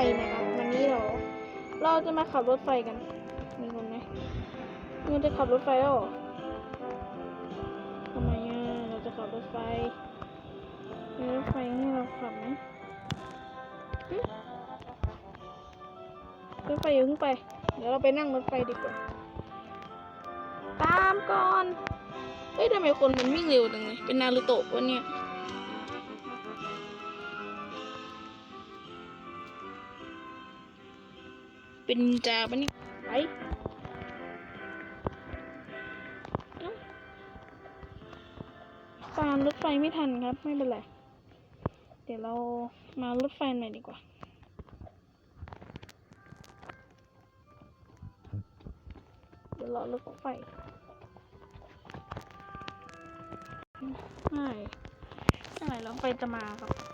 วันนี้เรา เราจะมาขับรถไฟกัน มีคนไหมมึงจะขับรถไฟแล้วเหรอทำไมอะเราจะขับรถไฟมีรถไฟให้เราขับไหมรถไฟอย่าเพิ่งไป เดี๋ยวเราไปนั่งรถไฟดีกว่า ตามก่อน เฮ้ยทำไมคนมันวิ่งเร็วจังเลยเป็นนารูโตะวะเนี่ย เป็นจาปะเนี่ยไปตามรถไฟไม่ทันครับ ไม่เป็นไร เดี๋ยวเรามารถไฟหน่อยดีกว่า เดี๋ยวรอรถไฟไม่เมื่อไหร่รถไฟจะมาครับ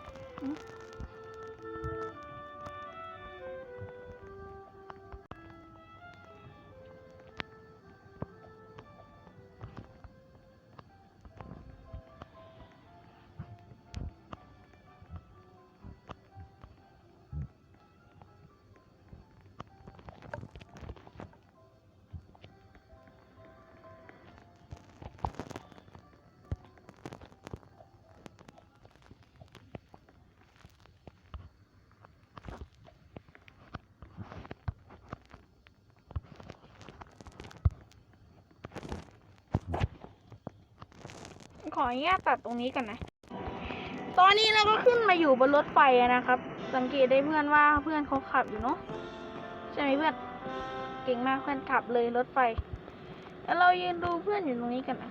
ขออนุญาตตัดตรงนี้ก่อนนะ ตอนนี้เราก็ขึ้นมาอยู่บนรถไฟนะครับ สังเกตได้เพื่อนว่าเพื่อนเขาขับอยู่เนาะใช่ไหมเพื่อน เก่งมากเพื่อนขับเลยรถไฟ แล้วเรายืนดูเพื่อนอยู่ตรงนี้กันนะ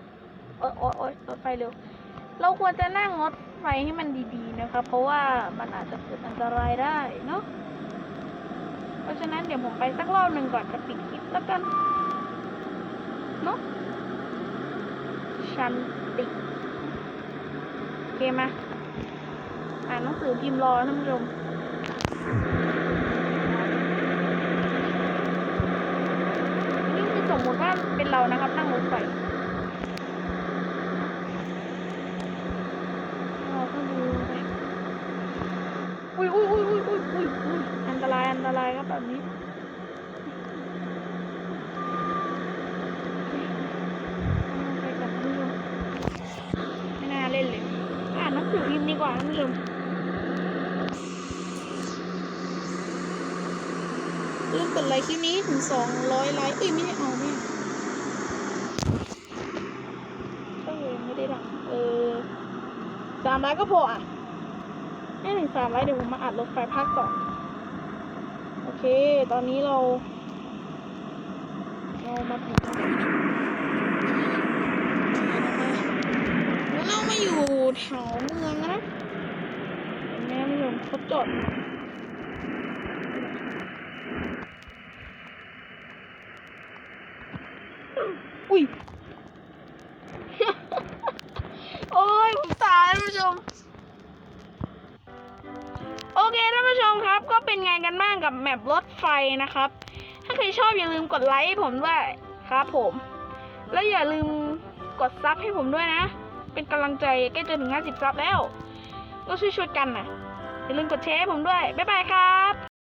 โอ๊ยโอ๊ยโอ๊ยรถไฟเร็ว เราควรจะนั่งรถไฟให้มันดีๆนะครับ เพราะว่ามันอาจจะเกิดอันตรายได้เนาะ เพราะฉะนั้นเดี๋ยวผมไปสักรอบหนึ่งก่อนจะปิดคลิปแล้วกัน เนาะ ชันติโอ เคมา อ่านหนังสือพิมพ์รอท่านผู้ชมนี่คือสมมติว่าเป็นเรานะครับ นั่งรถไฟเราก็ดูไปอุ้ยอุ้ยอุ้ยอุ้ยอุ้ยอุ้ยอุ้ยอันตรายอันตรายครับแบบนี้ ไปกับท่านผู้ชมไม่น่าเล่นเลย อ่านหนังสือพิมพ์ดีกว่าท่านผู้ชมลืมกดไลค์คลิปนี้ถึงสองร้อยไลค์เอ้ยไม่ได้เอาไม่เออไม่ได้ดังเออสามไลค์ก็พออะไม่ถึงสามไลค์เดี๋ยวผมมาอัดรถไฟภาคสองโอเค ตอนนี้เรา เรามาถึงแล้วเรามาอยู่ แถวเมืองนะเห็นไหมท่านผู้ชมเขาจอดอุ้ย โอ้ยผมตายท่านผู้ชม โอเคท่านผู้ชมครับ ก็เป็นไงกันบ้างกับแมปรถไฟนะครับ ถ้าใครชอบอย่าลืมกดไลค์ให้ผมด้วยครับผม แล้วอย่าลืมกดซับให้ผมด้วยนะ เป็นกำลังใจใกล้จะถึง 50 ซับแล้ว ก็ช่วยๆกันนะอย่าลืมกดแชร์ให้ผมด้วย บ๊ายบายครับ